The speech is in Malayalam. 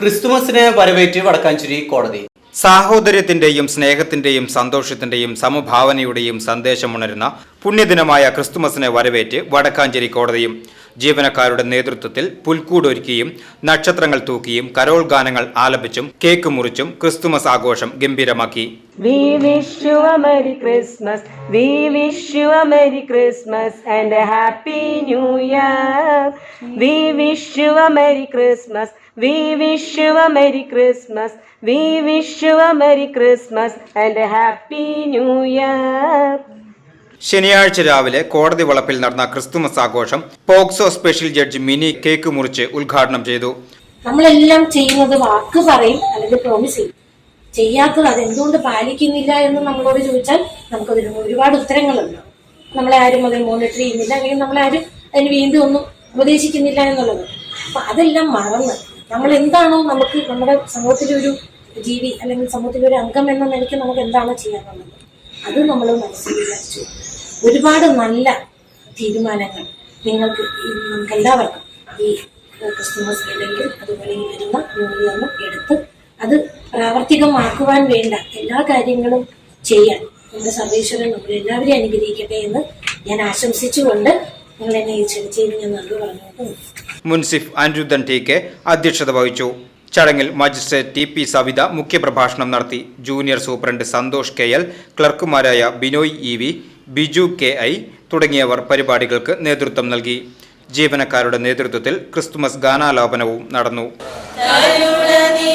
ക്രിസ്തുമസിനെ വരവേറ്റ് വടക്കാഞ്ചേരി കോടതി. സാഹോദര്യത്തിന്റെയും സ്നേഹത്തിന്റെയും സന്തോഷത്തിന്റെയും സമഭാവനയുടെയും സന്ദേശമുണരുന്ന പുണ്യദിനമായ ക്രിസ്തുമസിനെ വരവേറ്റ് വടക്കാഞ്ചേരി കോടതിയും. ജീവനക്കാരുടെ നേതൃത്വത്തിൽ പുൽക്കൂട് ഒരുക്കിയും നക്ഷത്രങ്ങൾ തൂക്കിയും കരോൾ ഗാനങ്ങൾ ആലപിച്ചും കേക്ക് മുറിച്ചും ക്രിസ്തുമസ് ആഘോഷം ഗംഭീരമാക്കി We wish you a Merry Christmas. We wish you a Merry Christmas and a Happy New Year. ശനിയാഴ്ച രാവിലെ കോടതി വളപ്പിൽ നടന്ന ക്രിസ്തുമസ് ആഘോഷം POCSO special judge Mini cake മുറിച്ച് ഉദ്ഘാടനം ചെയ്തു. നമ്മളെല്ലാം ചെയ്യുന്നത് വാക്ക് പറയും അല്ലെങ്കിൽ പ്രോമിസ് ചെയ്യും. ചെയ്യാത്തത് അതെന്തുകൊണ്ട് പാലിക്കുന്നില്ല എന്ന് നമ്മളോട് ചോദിച്ചാൽ നമുക്കതിന് ഒരുപാട് ഉത്തരങ്ങളുണ്ട്. നമ്മളെ ആരും അതിന് മോണിറ്റർ ചെയ്യുന്നില്ല അല്ലെങ്കിൽ നമ്മളെ ആരും അതിന് വീണ്ടും ഒന്നും ഉപദേശിക്കുന്നില്ല എന്നുള്ളത്. അപ്പൊ അതെല്ലാം മറന്ന് നമ്മൾ എന്താണോ നമുക്ക് നമ്മുടെ സമൂഹത്തിലെ ഒരു ജീവി അല്ലെങ്കിൽ സമൂഹത്തിലെ ഒരു അംഗം എന്ന നിലയ്ക്ക് നമുക്ക് എന്താണോ ചെയ്യാനുള്ളത്? അത് നമ്മൾ മനസ്സിൽ വിചാരിച്ചു. ഒരുപാട് നല്ല തീരുമാനങ്ങൾ നിങ്ങൾക്ക് നമുക്ക് എല്ലാവർക്കും ഈ ക്രിസ്തുമസ് അല്ലെങ്കിൽ അതുപോലെ ഈ വരുന്ന ന്യൂ ഇയറിനും എടുത്ത് അത് പ്രാവർത്തികമാക്കുവാൻ വേണ്ട എല്ലാ കാര്യങ്ങളും ചെയ്യാൻ. നമ്മുടെ സർവേശ്വരൻ നമ്മളെ എല്ലാവരെയും അനുഗ്രഹിക്കട്ടെ എന്ന് ഞാൻ ആശംസിച്ചുകൊണ്ട് നിങ്ങൾ എന്നെ ഈ ക്ഷണിച്ചതിന് ഞാൻ നന്ദി പറഞ്ഞുകൊണ്ട് മുൻസിഫ് അനിരുദ്ധൻ ടി കെ അധ്യക്ഷത വഹിച്ചു. ചടങ്ങിൽ മജിസ്ട്രേറ്റ് ടി പി സവിത മുഖ്യപ്രഭാഷണം നടത്തി. Junior superintendent Santhosh K L ക്ലർക്കുമാരായ Binoy E V Biju K I തുടങ്ങിയവർ പരിപാടികൾക്ക് നേതൃത്വം നൽകി. ജീവനക്കാരുടെ നേതൃത്വത്തിൽ ക്രിസ്തുമസ് ഗാനാലാപനവും നടന്നു. നിറഞ്ഞവനേ